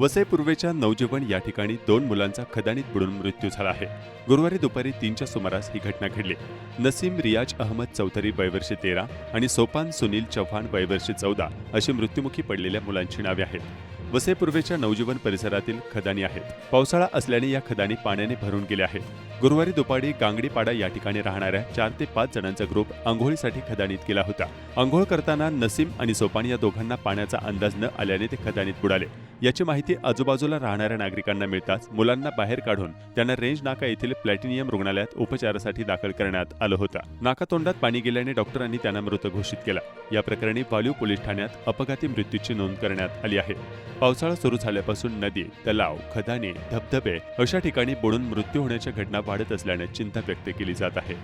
वसई पूर्वेच्या नवजीवन या ठिकाणी दोन मुलांचा खदानीत बुडून मृत्यू झाला आहे. गुरुवारी दुपारी तीनच्या सुमारास ही घटना घडली. नसीम रियाज अहमद चौधरी वयवर्षे तेरा आणि सोपान सुनील चव्हाण वयवर्षे चौदा अशी मृत्युमुखी पडलेल्या मुलांची नावे आहेत. वसई पूर्वेच्या नवजीवन परिसरातील खदानी आहेत. पावसाळा असल्याने या खदानी पाण्याने भरून गेल्या आहेत. गुरुवारी दुपारी गांगडीपाडा या ठिकाणी राहणाऱ्या चार ते पाच जणांचा ग्रुप आंघोळीसाठी खदानीत गेला होता. आंघोळ करताना नसीम आणि सोपान या दोघांना पाण्याचा अंदाज न आल्याने ते खदानीत बुडाले. याची माहिती आजूबाजूला राहणाऱ्या नागरिकांना मिळताच मुलांना बाहेर काढून त्यांना रेंज नाका येथील प्लॅटिनियम रुग्णालयात उपचारासाठी दाखल करण्यात आलं होतं. नाकातोंडात पाणी गेल्याने डॉक्टरांनी त्यांना मृत घोषित केला. या प्रकरणी वाल्यू पोलीस ठाण्यात अपघाती मृत्यूची नोंद करण्यात आली आहे. पावसाळा सुरू झाल्यापासून नदी तलाव खदाने धबधबे अशा ठिकाणी बुडून मृत्यू होण्याच्या घटना वाढत असल्याने चिंता व्यक्त केली जात आहे.